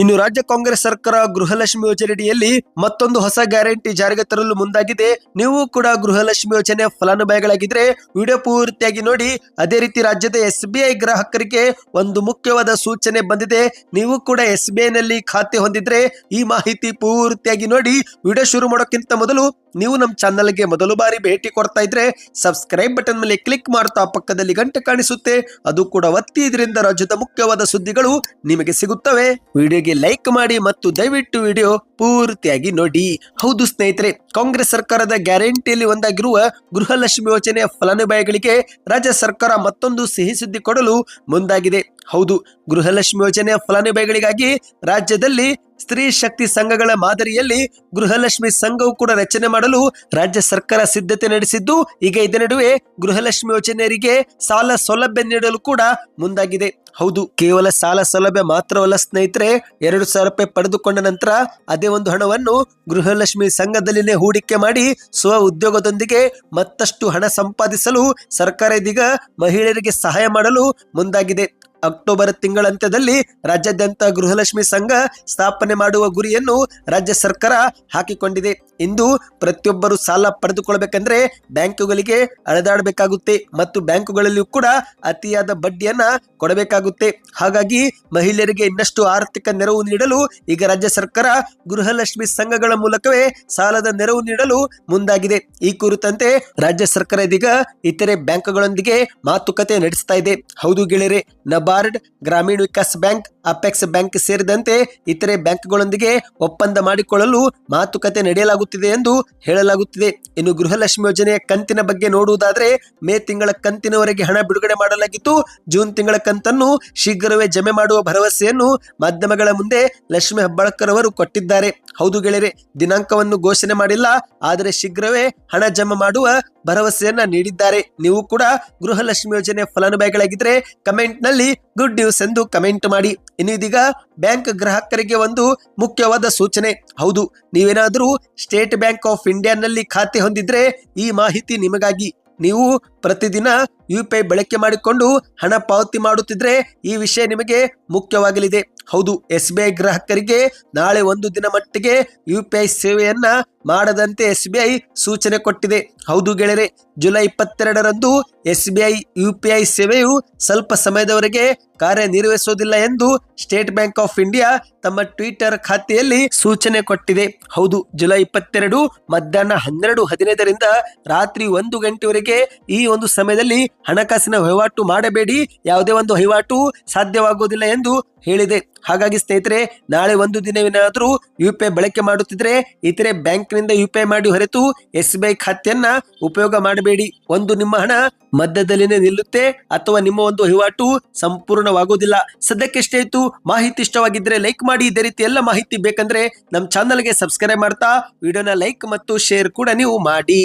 ಇನ್ನು ರಾಜ್ಯ ಕಾಂಗ್ರೆಸ್ ಸರ್ಕಾರ ಗೃಹಲಕ್ಷ್ಮಿ ಯೋಜನೆಯಡಿಯಲ್ಲಿ ಮತ್ತೊಂದು ಹೊಸ ಗ್ಯಾರಂಟಿ ಜಾರಿಗೆ ತರಲು ಮುಂದಾಗಿದೆ. ನೀವು ಕೂಡ ಗೃಹಲಕ್ಷ್ಮಿ ಯೋಜನೆ ಫಲಾನುಭವಿಗಳಾಗಿದ್ರೆ ವಿಡಿಯೋ ಪೂರ್ತಿಯಾಗಿ ನೋಡಿ. ಅದೇ ರೀತಿ ರಾಜ್ಯದ ಎಸ್ ಗ್ರಾಹಕರಿಗೆ ಒಂದು ಮುಖ್ಯವಾದ ಸೂಚನೆ ಬಂದಿದೆ. ನೀವು ಕೂಡ ಎಸ್ ಬಿ ಖಾತೆ ಹೊಂದಿದ್ರೆ ಈ ಮಾಹಿತಿ ಪೂರ್ತಿಯಾಗಿ ನೋಡಿ. ವಿಡಿಯೋ ಶುರು ಮಾಡೋಕ್ಕಿಂತ ಮೊದಲು ನೀವು ನಮ್ಮ ಚಾನಲ್ಗೆ ಮೊದಲು ಬಾರಿ ಭೇಟಿ ಕೊಡ್ತಾ ಇದ್ರೆ ಸಬ್ಸ್ಕ್ರೈಬ್ ಬಟನ್ ಮೇಲೆ ಕ್ಲಿಕ್ ಮಾಡ್ತಾ ಪಕ್ಕದಲ್ಲಿ ಗಂಟೆ ಕಾಣಿಸುತ್ತೆ. ಅದು ಕೂಡ ಒತ್ತಿ ಇದರಿಂದ ರಾಜ್ಯದ ಮುಖ್ಯವಾದ ಸುದ್ದಿಗಳು ನಿಮಗೆ ಸಿಗುತ್ತವೆ. ವಿಡಿಯೋಗೆ ಲೈಕ್ ಮಾಡಿ ಮತ್ತು ದಯವಿಟ್ಟು ವಿಡಿಯೋ ಪೂರ್ತಿಯಾಗಿ ನೋಡಿ. ಹೌದು ಸ್ನೇಹಿತರೆ, ಕಾಂಗ್ರೆಸ್ ಸರ್ಕಾರದ ಗ್ಯಾರಂಟಿಯಲ್ಲಿ ಒಂದಾಗಿರುವ ಗೃಹಲಕ್ಷ್ಮಿ ಯೋಜನೆಯ ಫಲಾನುಭವಿಗಳಿಗೆ ರಾಜ್ಯ ಸರ್ಕಾರ ಮತ್ತೊಂದು ಸಿಹಿ ಸುದ್ದಿ ಕೊಡಲು ಮುಂದಾಗಿದೆ. ಹೌದು, ಗೃಹಲಕ್ಷ್ಮಿ ಯೋಜನೆಯ ಫಲಾನುಭವಿಗಳಿಗಾಗಿ ರಾಜ್ಯದಲ್ಲಿ ಸ್ತ್ರೀ ಶಕ್ತಿ ಸಂಘಗಳ ಮಾದರಿಯಲ್ಲಿ ಗೃಹಲಕ್ಷ್ಮಿ ಸಂಘವು ಕೂಡ ರಚನೆ ಮಾಡಲು ರಾಜ್ಯ ಸರ್ಕಾರ ಸಿದ್ಧತೆ ನಡೆಸಿದ್ದು, ಈಗ ಇದೇ ನಡುವೆ ಗೃಹಲಕ್ಷ್ಮಿ ಯೋಜನೆಯರಿಗೆ ಸಾಲ ಸೌಲಭ್ಯ ನೀಡಲು ಕೂಡ ಮುಂದಾಗಿದೆ. ಹೌದು, ಕೇವಲ ಸಾಲ ಸೌಲಭ್ಯ ಮಾತ್ರವಲ್ಲ ಸ್ನೇಹಿತರೆ, ಎರಡು ಸಾವಿರ ರೂಪಾಯಿ ಪಡೆದುಕೊಂಡ ನಂತರ ಅದೇ ಒಂದು ಹಣವನ್ನು ಗೃಹಲಕ್ಷ್ಮಿ ಸಂಘದಲ್ಲಿನೇ ಹೂಡಿಕೆ ಮಾಡಿ ಸ್ವ ಉದ್ಯೋಗದೊಂದಿಗೆ ಮತ್ತಷ್ಟು ಹಣ ಸಂಪಾದಿಸಲು ಸರ್ಕಾರ ಇದೀಗ ಮಹಿಳೆಯರಿಗೆ ಸಹಾಯ ಮಾಡಲು ಮುಂದಾಗಿದೆ. ಅಕ್ಟೋಬರ್ ತಿಂಗಳಂತ್ಯದಲ್ಲಿ ರಾಜ್ಯಾದ್ಯಂತ ಗೃಹಲಕ್ಷ್ಮಿ ಸಂಘ ಸ್ಥಾಪನೆ ಮಾಡುವ ಗುರಿಯನ್ನು ರಾಜ್ಯ ಸರ್ಕಾರ ಹಾಕಿಕೊಂಡಿದೆ. ಇಂದು ಪ್ರತಿಯೊಬ್ಬರು ಸಾಲ ಪಡೆದುಕೊಳ್ಳಬೇಕೆಂದ್ರೆ ಬ್ಯಾಂಕುಗಳಿಗೆ ಅಳೆದಾಡಬೇಕಾಗುತ್ತೆ ಮತ್ತು ಬ್ಯಾಂಕುಗಳಲ್ಲಿಯೂ ಕೂಡ ಅತಿಯಾದ ಬಡ್ಡಿಯನ್ನ ಕೊಡಬೇಕಾಗುತ್ತೆ. ಹಾಗಾಗಿ ಮಹಿಳೆಯರಿಗೆ ಇನ್ನಷ್ಟು ಆರ್ಥಿಕ ನೆರವು ನೀಡಲು ಈಗ ರಾಜ್ಯ ಸರ್ಕಾರ ಗೃಹಲಕ್ಷ್ಮಿ ಸಂಘಗಳ ಮೂಲಕವೇ ಸಾಲದ ನೆರವು ನೀಡಲು ಮುಂದಾಗಿದೆ. ಈ ಕುರಿತಂತೆ ರಾಜ್ಯ ಸರ್ಕಾರ ಇದೀಗ ಇತರೆ ಬ್ಯಾಂಕ್ಗಳೊಂದಿಗೆ ಮಾತುಕತೆ ನಡೆಸ್ತಾ ಇದೆ. ಹೌದು ಗೆಳೆಯರೆ, ನಬಾರ್ಡ್ नाबार्ड ग्रामीण विकास बैंक ಅಪೆಕ್ಸ್ ಬ್ಯಾಂಕ್ ಸೇರಿದಂತೆ ಇತರೆ ಬ್ಯಾಂಕ್ಗಳೊಂದಿಗೆ ಒಪ್ಪಂದ ಮಾಡಿಕೊಳ್ಳಲು ಮಾತುಕತೆ ನಡೆಯಲಾಗುತ್ತಿದೆ ಎಂದು ಹೇಳಲಾಗುತ್ತಿದೆ. ಇನ್ನು ಗೃಹಲಕ್ಷ್ಮಿ ಯೋಜನೆಯ ಕಂತಿನ ಬಗ್ಗೆ ನೋಡುವುದಾದರೆ ಮೇ ತಿಂಗಳ ಕಂತಿನವರೆಗೆ ಹಣ ಬಿಡುಗಡೆ ಮಾಡಲಾಗಿತ್ತು. ಜೂನ್ ತಿಂಗಳ ಕಂತನ್ನು ಶೀಘ್ರವೇ ಜಮೆ ಮಾಡುವ ಭರವಸೆಯನ್ನು ಮಾಧ್ಯಮಗಳ ಮುಂದೆ ಲಕ್ಷ್ಮಿ ಹೆಬ್ಬಾಳ್ಕರ್ ಅವರು ಕೊಟ್ಟಿದ್ದಾರೆ. ಹೌದು ಗೆಳೆಯರೆ, ದಿನಾಂಕವನ್ನು ಘೋಷಣೆ ಮಾಡಿಲ್ಲ, ಆದರೆ ಶೀಘ್ರವೇ ಹಣ ಜಮಾ ಮಾಡುವ ಭರವಸೆಯನ್ನ ನೀಡಿದ್ದಾರೆ. ನೀವು ಕೂಡ ಗೃಹಲಕ್ಷ್ಮಿ ಯೋಜನೆ ಫಲಾನುಭವಿಗಳಾಗಿದ್ರೆ ಕಮೆಂಟ್ನಲ್ಲಿ ಗುಡ್ ನ್ಯೂಸ್ ಎಂದು ಕಮೆಂಟ್ ಮಾಡಿ. ಇನ್ನು ಇದೀಗ ಬ್ಯಾಂಕ್ ಗ್ರಾಹಕರಿಗೆ ಒಂದು ಮುಖ್ಯವಾದ ಸೂಚನೆ. ಹೌದು, ನೀವೇನಾದರೂ ಸ್ಟೇಟ್ ಬ್ಯಾಂಕ್ ಆಫ್ ಇಂಡಿಯಾನಲ್ಲಿ ಖಾತೆ ಹೊಂದಿದ್ರೆ ಈ ಮಾಹಿತಿ ನಿಮಗಾಗಿ. ನೀವು ಪ್ರತಿದಿನ ಯು ಪಿ ಐ ಬಳಕೆ ಮಾಡಿಕೊಂಡು ಹಣ ಪಾವತಿ ಮಾಡುತ್ತಿದ್ರೆ ಈ ವಿಷಯ ನಿಮಗೆ ಮುಖ್ಯವಾಗಲಿದೆ. ಹೌದು ಎಸ್ ಬಿ ಐ ಗ್ರಾಹಕರಿಗೆ ನಾಳೆ ಒಂದು ದಿನ ಮಟ್ಟಿಗೆ ಯು ಪಿ ಐ ಸೇವೆಯನ್ನ ಮಾಡದಂತೆ ಎಸ್ ಬಿ ಐ ಸೂಚನೆ ಕೊಟ್ಟಿದೆ. ಹೌದು ಗೆಳೆಯರೆ, ಜುಲೈ ಇಪ್ಪತ್ತೆರಡರಂದು S B I U P I ಸೇವೆಯು ಸ್ವಲ್ಪ ಸಮಯದವರೆಗೆ ಕಾರ್ಯನಿರ್ವಹಿಸುವುದಿಲ್ಲ ಎಂದು ಸ್ಟೇಟ್ ಬ್ಯಾಂಕ್ ಆಫ್ ಇಂಡಿಯಾ ತಮ್ಮ ಟ್ವಿಟರ್ ಖಾತೆಯಲ್ಲಿ ಸೂಚನೆ ಕೊಟ್ಟಿದೆ. ಹೌದು, ಜುಲೈ ಇಪ್ಪತ್ತೆರಡು, ಮಧ್ಯಾಹ್ನ ಹನ್ನೆರಡು, ಹದಿನೈದರಿಂದ ರಾತ್ರಿ ಒಂದು ಗಂಟೆವರೆಗೆ ಈ ಒಂದು ಸಮಯದಲ್ಲಿ ಹಣಕಾಸಿನ ವಹಿವಾಟು ಮಾಡಬೇಡಿ. ಯಾವುದೇ ಒಂದು ವಹಿವಾಟು ಸಾಧ್ಯವಾಗುವುದಿಲ್ಲ ಎಂದು ಹೇಳಿದೆ. ಹಾಗಾಗಿ ಸ್ನೇಹಿತರೆ, ನಾಳೆ ಒಂದು ದಿನವೇನಾದರೂ ಯು ಪಿ ಐ ಬಳಕೆ ಮಾಡುತ್ತಿದ್ರೆ ಇತರೆ ಬ್ಯಾಂಕ್ನಿಂದ ಯು ಪಿ ಐ ಮಾಡಿ ಹೊರತು ಎಸ್ ಬಿ ಐ ಖಾತೆಯನ್ನ ಉಪಯೋಗ ಮಾಡಬೇಡಿ. ಒಂದು ನಿಮ್ಮ ಹಣ ಮಧ್ಯದಲ್ಲಿನೇ ನಿಲ್ಲುತ್ತೆ ಅಥವಾ ನಿಮ್ಮ ಒಂದು ವಹಿವಾಟು ಸಂಪೂರ್ಣವಾಗುವುದಿಲ್ಲ. ಸದ್ಯಕ್ಕೆ ಇತ್ತು. ಮಾಹಿತಿ ಇಷ್ಟವಾಗಿದ್ರೆ ಲೈಕ್ ಮಾಡಿ. ಇದೇ ರೀತಿ ಎಲ್ಲ ಮಾಹಿತಿ ಬೇಕಂದ್ರೆ ನಮ್ಮ ಚಾನಲ್ಗೆ ಸಬ್ಸ್ಕ್ರೈಬ್ ಮಾಡ್ತಾ, ವಿಡಿಯೋನ ಲೈಕ್ ಮತ್ತು ಶೇರ್ ಕೂಡ ನೀವು ಮಾಡಿ.